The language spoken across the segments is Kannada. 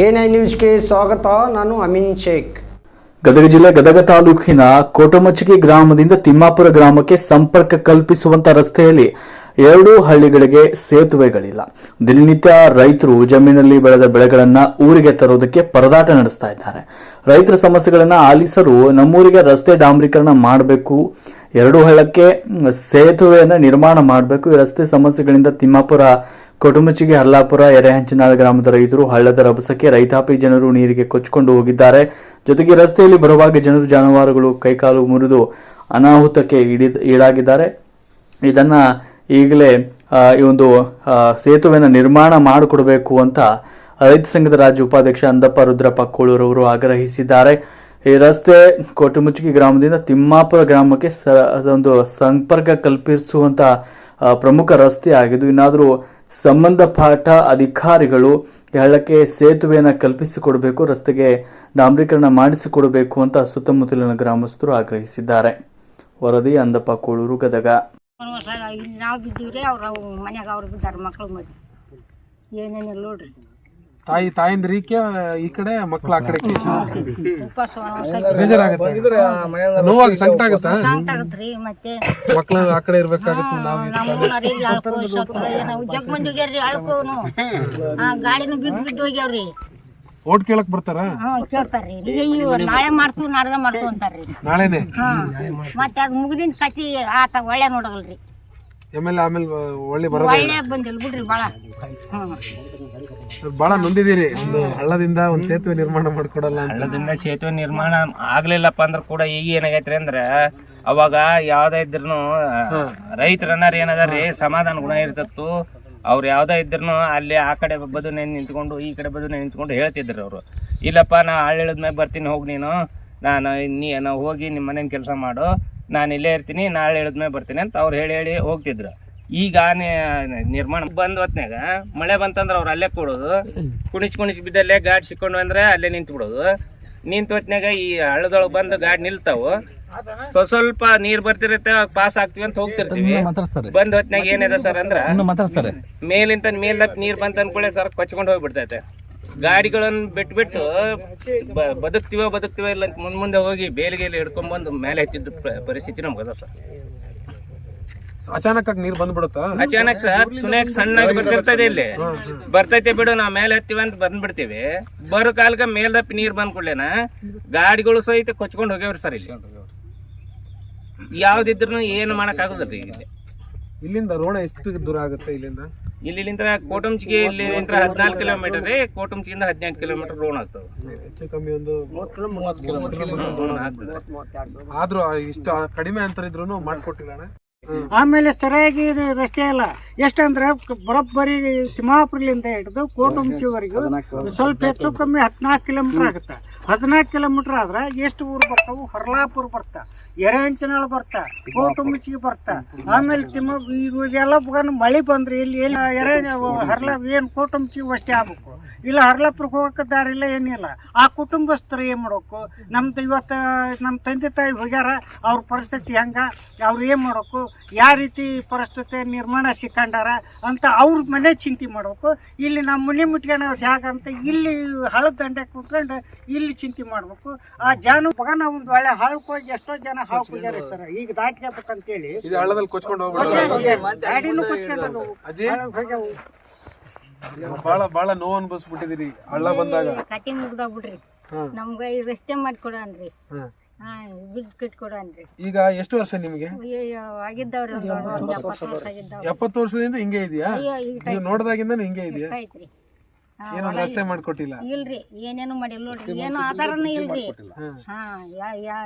ಐ ನ್ಯೂಸ್ಗೆ ಸ್ವಾಗತ, ನಾನು ಅಮಿನ್ ಶೇಖ್. ಗದಗ ಜಿಲ್ಲೆ ಗದಗ ತಾಲೂಕಿನ ಕೋಟಮಚ್ಚಿಗೆ ಗ್ರಾಮದಿಂದ ತಿಮ್ಮಾಪುರ ಗ್ರಾಮಕ್ಕೆ ಸಂಪರ್ಕ ಕಲ್ಪಿಸುವಂತ ರಸ್ತೆಯಲ್ಲಿ ಎರಡೂ ಹಳ್ಳಿಗಳಿಗೆ ಸೇತುವೆಗಳಿಲ್ಲ. ದಿನನಿತ್ಯ ರೈತರು ಜಮೀನಲ್ಲಿ ಬೆಳೆದ ಬೆಳೆಗಳನ್ನ ಊರಿಗೆ ತರೋದಕ್ಕೆ ಪರದಾಟ ನಡೆಸ್ತಾ ಇದ್ದಾರೆ. ರೈತರ ಸಮಸ್ಯೆಗಳನ್ನ ಆಲಿಸಲು ನಮ್ಮೂರಿಗೆ ರಸ್ತೆ ಡಾಂಬರೀಕರಣ ಮಾಡಬೇಕು, ಎರಡು ಹಳ್ಳಕ್ಕೆ ಸೇತುವೆಯನ್ನು ನಿರ್ಮಾಣ ಮಾಡಬೇಕು ಈ ರಸ್ತೆ ಸಮಸ್ಯೆಗಳಿಂದ ತಿಮ್ಮಾಪುರ ಕೊಟುಮಚಿಗೆ ಹಲ್ಲಾಪುರ ಎರೆಹಂಚನಾಳ ಗ್ರಾಮದ ರೈತರು ಹಳ್ಳದ ರಭಸಕ್ಕೆ ರೈತಾಪಿ ಜನರು ನೀರಿಗೆ ಕೊಚ್ಚಿಕೊಂಡು ಹೋಗಿದ್ದಾರೆ. ಜೊತೆಗೆ ರಸ್ತೆಯಲ್ಲಿ ಬರುವಾಗ ಜನರು ಜಾನುವಾರುಗಳು ಕೈಕಾಲು ಮುರಿದು ಅನಾಹುತಕ್ಕೆ ಈಡಿ- ಈಡಾಗಿದ್ದಾರೆ. ಇದನ್ನ ಈಗಲೇ ಈ ಒಂದು ಸೇತುವೆನ ನಿರ್ಮಾಣ ಮಾಡಿಕೊಡಬೇಕು ಅಂತ ರೈತ ಸಂಘದ ರಾಜ್ಯ ಉಪಾಧ್ಯಕ್ಷ ಅಂದಪ್ಪ ರುದ್ರಪ್ಪ ಕೋಳೂರವರು ಆಗ್ರಹಿಸಿದ್ದಾರೆ. ಈ ರಸ್ತೆ ಕೋಟುಮುಚ್ಚಿಗೆ ಗ್ರಾಮದಿಂದ ತಿಮ್ಮಾಪುರ ಗ್ರಾಮಕ್ಕೆ ಒಂದು ಸಂಪರ್ಕ ಕಲ್ಪಿಸುವಂತ ಆ, ಪ್ರಮುಖ ರಸ್ತೆ ಆಗಿದ್ದು ಇನ್ನಾದರೂ ಸಂಬಂಧಪಟ್ಟ ಅಧಿಕಾರಿಗಳು ಹೇಳಕ್ಕೆ ಸೇತುವೆಯನ್ನು ಕಲ್ಪಿಸಿಕೊಡಬೇಕು, ರಸ್ತೆಗೆ ಡಾಂಬರೀಕರಣ ಮಾಡಿಸಿಕೊಡಬೇಕು ಅಂತ ಸುತ್ತಮುತ್ತಲಿನ ಗ್ರಾಮಸ್ಥರು ಆಗ್ರಹಿಸಿದ್ದಾರೆ. ವರದಿ ಅಂದಪ್ಪ, ಕೋಳೂರು, ಗದಗ. ನಾವು ಬಿದ್ದೀವ್ರಿ, ಅವ್ರು ಅವು ಮನ್ಯಾಗ ಅವ್ರು ಬಿದ್ದಾರ ಮಕ್ಳು ಮದಿ ಏನೇನಿಲ್ಲ ನೋಡ್ರಿ. ತಾಯಿ ತಾಯಿಂದ್ರಿಕೆ ಈ ಕಡೆ ಮಕ್ಳು ಆ ಕಡೆ ಬೇಜಾರಾಗುತ್ತೆ. ನೋವಾಗಿ ಸಂಕಟ ಆಗತ್ತಾ? ಆಗತ್ರಿ ಮತ್ತೆ. ಮಕ್ಳು ಆ ಕಡೆ ಇರ್ಬೇಕಾಗತ್ತೆ ನಾವು ಜಗ್ ಮಂದಿ ಹೋಗ್ಯಾರ್ರಿ ಅಳ್ಕೋನು ಗಾಡಿನೂ ಬಿದ್ದು ಬಿದ್ದು ಹೋಗ್ಯಾವ್ರಿ. ಓಟ್ ಕೇಳಕ್ ಬರ್ತಾರ? ಕೇಳ್ತಾರ್ರಿ. ನಾಳೆ ಮಾಡ್ತೀವಿ ನಾಡ್ದ ಮಾಡ್ತು ಅಂತಾರ್ರಿ. ನಾಳೆನೆ? ಹಾ ಮತ್ತೆ ಅದು ಮುಗಿದಿನ ಕತಿ ಆತ ಒಳ್ಳೆ ನೋಡಗಲ್ರಿ. ಎಂ ಎಲ್ ಆಮೇಲೆ ಒಳ್ಳೆ ಬರೋದು ಒಳ್ಳೆ ಬಂದಿಲ್ಲ ಬಿಡ್ರಿ ಭಾಳ ಹ್ಞೂ ಬಹಳ ನೊಂದಿದ್ದೀರಿ ಒಂದು ಹಳ್ಳದಿಂದ ಒಂದ್ ಸೇತುವೆ ನಿರ್ಮಾಣ ಮಾಡ್ಕೊಡಲ್ಲ ಅಂತ. ಹಳ್ಳದಿಂದ ಸೇತುವೆ ನಿರ್ಮಾಣ ಆಗ್ಲಿಲ್ಲಪ್ಪ ಅಂದ್ರೆ ಕೂಡ ಈಗ ಏನಾಗೈತ್ರಿ ಅಂದ್ರೆ ಅವಾಗ ಯಾವ್ದೇ ಇದ್ರು ರೈತರನ್ನಾರ ಏನದಾರಿ ಸಮಾಧಾನ ಗುಣ ಇರ್ತಿತ್ತು. ಅವ್ರು ಯಾವ್ದೇ ಇದ್ರು ಅಲ್ಲಿ ಆ ಕಡೆ ಬದು ನೆನ್ ನಿಂತ್ಕೊಂಡು ಈ ಕಡೆ ಬದುನೆ ನಿಂತ್ಕೊಂಡು ಹೇಳ್ತಿದ್ರು ಅವರು. ಇಲ್ಲಪ್ಪ ನಾ ಹಳ್ಳಿಳದ ಮೇಲೆ ಬರ್ತೀನಿ ಹೋಗಿ ನೀನು. ನಾನು ನೀ ನಾವು ಹೋಗಿ ನಿಮ್ಮ ಮನೇನ ಕೆಲಸ ಮಾಡು. ನಾನು ಇಲ್ಲೇ ಇರ್ತೀನಿ ನಾಳೆ ಹೇಳಿದ್ಮೇಲೆ ಬರ್ತೀನಿ ಅಂತ ಅವ್ರು ಹೇಳಿ ಹೇಳಿ ಹೋಗ್ತಿದ್ರು. ಈಗ ಆನೆ ನಿರ್ಮಾಣ ಬಂದ್ ಹೊತ್ನ್ಯಾಗ ಮಳೆ ಬಂತಂದ್ರೆ ಅವ್ರು ಅಲ್ಲೇ ಕೂಡೋದು. ಕುಣಿಸ್ ಕುಣಿಸ್ ಬಿದ್ದಲ್ಲೇ ಗಾಡಿ ಸಿಕ್ಕೊಂಡು ಅಂದ್ರೆ ಅಲ್ಲೇ ನಿಂತು ಬಿಡೋದು ನಿಂತ ಹೊತ್ನ್ಯಾಗ ಈ ಹಳ್ಳದೊಳಗೆ ಬಂದು ಗಾಡಿ ನಿಲ್ತಾವು. ಸ್ವಸ್ವಲ್ಪ ನೀರ್ ಬರ್ತಿರುತ್ತೆ ಪಾಸ್ ಆಗ್ತಿವಿ ಅಂತ ಹೋಗ್ತಿರ್ತೀವಿ. ಬಂದ್ ಹೊತ್ನ್ಯಾಗ ಏನಿದೆ ಸರ್ ಅಂದ್ರ ಮೇಲಿಂತ ಮೇಲ್ ನೀರ್ ಬಂತ ಅನ್ಕೊಳ್ಳಿ ಸರ್ ಕೊಚ್ಕೊಂಡು ಹೋಗ್ಬಿಡ್ತೈತೆ. ಗಾಡಿಗಳನ್ನ ಬಿಟ್ಬಿಟ್ಟು ಬದುಕ್ತಿವ ಬದುಕ್ತಿವೋ ಇಲ್ಲ ಅಂತ ಮುಂದ್ ಮುಂದೆ ಹೋಗಿ ಬೇಲಿಗೆಲ್ಲ ಹಿಡ್ಕೊಂಡ್ ಬಂದು ಮೇಲೆ ಹತ್ತಿದ್ದ ಪರಿಸ್ಥಿತಿ ನಮ್ಗೆ ಅದ ಸರ್ ಅಚಾನಕ್ ನೀರ್ ಬಂದ್ಬಿಡುತ್ತಾ? ಅಚಾನಕ್ ಸರ್ ಸುನೇಕ್ ಸಣ್ಣಾಗಿ ಬರ್ತಿರ್ತದೆ ಇಲ್ಲಿ. ಬರ್ತೈತೆ ಬಿಡು ನಾವ್ ಮೇಲೆ ಹತ್ತಿವ ಅಂತ ಬಂದ್ಬಿಡ್ತೀವಿ. ಬರೋ ಕಾಲಕ್ಕೆ ಮೇಲ್ದಪ್ಪಿ ನೀರ್ ಬಂದ್ ಕೂಡ್ಲೇನ ಗಾಡಿಗಳು ಸಹಿತ ಕೊಚ್ಕೊಂಡು ಹೋಗ್ಯವ್ರಿ ಸರ್ ಇಲ್ಲಿ. ಯಾವ್ದಿದ್ರು ಏನು ಮಾಡಕ್ ಆಗುದಿಲ್ಲ ಇಲ್ಲಿ. ಇಲ್ಲಿಂದ ರೋಣ ಎಷ್ಟು ದೂರ ಆಗುತ್ತೆ ಇಲ್ಲಿಂದ? ಇಲ್ಲಿಂದ ಕೋಟಂಚಿಗೆ ಇಲ್ಲಿಂದ ಹದಿನಾಲ್ಕು ಕಿಲೋಮೀಟರ್ ರೀ ಕೋಟಂಚಿಯಿಂದ ಹದಿನೆಂಟು ಕಿಲೋಮೀಟರ್ ರೋಡ್ ಆಗ್ತದೆ. ಹೆಚ್ಚು ಕಮ್ಮಿ ಒಂದು ಆಗ್ತದೆ. ಆದ್ರೂ ಇಷ್ಟ ಕಡಿಮೆ ಅಂತರ ಇದ್ರು ಮಾಡ್ಕೊಟ್ಟಿಲ್ಲ ಆಮೇಲೆ ಸರಿಯಾಗಿ ಇದು ರಸ್ತೆ ಇಲ್ಲ ಎಷ್ಟಂದ್ರೆ ಬರೋಬ್ಬರಿ ತಿಮ್ಮಾಪುರಲಿಂದ ಹಿಡಿದು ಕೋಟುಂಚಿವರೆಗೂ ಸ್ವಲ್ಪ ಹೆಚ್ಚು ಕಮ್ಮಿ ಹದಿನಾಲ್ಕು ಕಿಲೋಮೀಟರ್ ಆಗುತ್ತೆ. ಹದಿನಾಲ್ಕು ಕಿಲೋಮೀಟರ್ ಆದ್ರೆ ಎಷ್ಟು ಊರು ಬರ್ತಾವು? ಹೊರಲಾಪುರ ಬರ್ತಾ. ಎರೆಹಂಚನಾಳ ಬರ್ತಾ ಕೋಟುಂಬಿಚಿಗೆ ಬರ್ತಾ. ಆಮೇಲೆ ತಿಮ್ಮ ಇದೆಲ್ಲ ಮಳೆ ಬಂದ್ರೆ ಇಲ್ಲಿ ಏನು ಎರೆ ಹರ್ಲ ಏನು ಕೋಟುಂಬಿಚಿಗೆ ಅಷ್ಟೇ ಆಗ್ಬೇಕು? ಇಲ್ಲ ಹರ್ಲಾಪುರಕ್ಕೆ ಹೋಗಕ್ಕೆ ದಾರಿ ಇಲ್ಲ ಏನಿಲ್ಲ ಆ ಕುಟುಂಬಸ್ಥರು ಏನು ಮಾಡ್ಬೇಕು? ನಮ್ದು ಇವತ್ತು ನಮ್ಮ ತಂದೆ ತಾಯಿ ಹೋಗ್ಯಾರ, ಅವ್ರ ಪರಿಸ್ಥಿತಿ ಹೆಂಗೆ. ಅವ್ರು ಏನು ಮಾಡ್ಬೇಕು? ಯಾವ ರೀತಿ ಪರಿಸ್ಥಿತಿ ನಿರ್ಮಾಣ ಸಿಕ್ಕಂಡಾರ ಅಂತ ಅವ್ರ ಮನೆ ಚಿಂತೆ ಮಾಡ್ಬೇಕು. ಇಲ್ಲಿ ನಮ್ಮ ಮನೆ ಜಾಗ ಅಂತ ಇಲ್ಲಿ ಹಳದ ದಂಡೆ ಕುತ್ಕೊಂಡು ಇಲ್ಲಿ ಚಿಂತೆ ಮಾಡ್ಬೇಕು. ಆ ಜಾನು ಮಗನ ಒಂದು ಒಳ್ಳೆ ಹಾಳು ಹೋಗಿ ಎಷ್ಟೋ ಜನ ಹಾಳ್ ಹೋಗ್ಯಾರ ಸರ್. ಈಗ ದಾಟ್ಕೋಬೇಕಂತೇಳಿ ಇದು ಹಳ್ಳದಲ್ಲಿ ಕೊಚ್ಕೊಂಡು ಹೋಗ್ಬಿಡ ಗಾಡಿನೂ ಕೊಚ್ಕೊಂಡು ಅಜ್ಜಿ? ಹೋಗ್ಯಾವು. ಬಹಳ ಬಹಳ ನೋವು ಅನ್ಭವಿಸ್ಬಿಟ್ಟಿದ್ದೀರಿ ಹಳ್ಳ ಬಂದಾಗ. ಕತಿ ಮುಗ್ದಾಗ ಬಿಡ್ರಿ ನಮ್ಗ ಈ ರಸ್ತೆ ಮಾಡ್ಕೊಡನ್ರಿ. ಬಿಲ್ ಕಟ್ಕೊಡನ್ರಿ. ಈಗ ಎಷ್ಟು ವರ್ಷ ನಿಮ್ಗೆ? ಅಯ್ಯೋ ಆಗಿದ್ದವ್ರಿ ಎಪ್ಪತ್ತು ವರ್ಷದಿಂದ ಹಿಂಗೆ ಇದೆಯಾ? ನೀವು ನೋಡ್ದಾಗಿಂದ ಹಿಂಗೆ ಇದೆಯಾ? ಏನೋ ರಸ್ತೆ ಮಾಡ್ಕೊಟ್ಟಿಲ್ಲ. ಇಲ್ರಿ ಏನೇನು ಮಾಡಿಲ್ಲ ನೋಡ್ರಿ. ಏನು ಆಧಾರನೇ ಇಲ್ರಿ. ಹಾ ಯಾ ಯಾ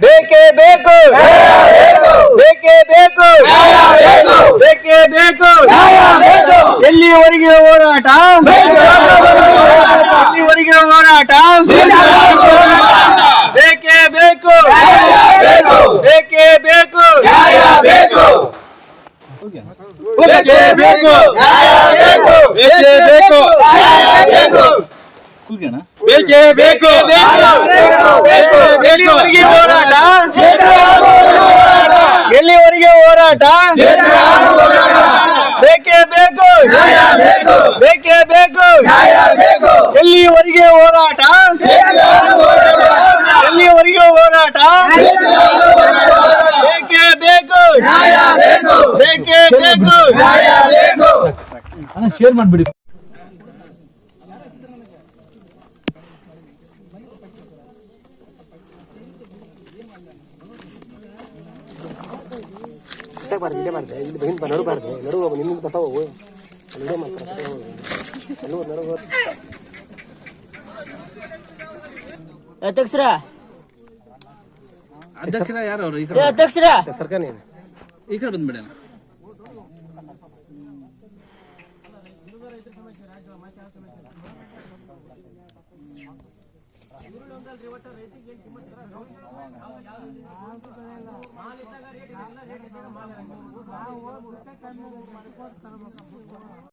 ಬೇಕೇ ಬೇಕು ಬೇಕೇ ಬೇಕು ಬೇಕೇ ಬೇಕು ಎಲ್ಲಿವರೆಗೆ ಹೋರಾಟ ಎಲ್ಲಿವರೆಗೆ ಹೋರಾಟ ಬೇಕೇ ಬೇಕು ಬೇಕೇ ಬೇಕು ಬೇಕೇ ಬೇಕು ಬೇಕೇ ಬೇಕು ಬೇಕೇ ಬೇಕು ಬೇಕು ಎಲ್ಲಿವರೆಗೆ ಹೋರಾಟ? ಬೇಕೇ ಬೇಕು. ಬೇಕೇ ಬೇಕು. ಎಲ್ಲಿವರೆಗೆ ಹೋರಾಟ? ಎಲ್ಲಿವರೆಗೆ ಹೋರಾಟ? ಬೇಕೇ ಬೇಕು. ಬೇಕೇ ಬೇಕು. ಶೇರ್ ಮಾಡ್ಬಿಡಿ. ಅಟ್ಯಾಕ್ ಬಾರ್ದು ಇಲ್ಲಿ ಹಿಂದೆ ಬ ನಡು ಹೋಗು ನಿಮ್ಗೆ ಬರ್ತಾವ ಹೋಗು. ಮಾಡ್ತಾರೆ ಅಧ್ಯಕ್ಷರ. ಅಧ್ಯಕ್ಷರ ಯಾರು ಅಧ್ಯಕ್ಷರ. ಸರ್ಕಾರ ಈ ಕಡೆ ಬಂದ್ಬಿಡೋಣ ನಾವು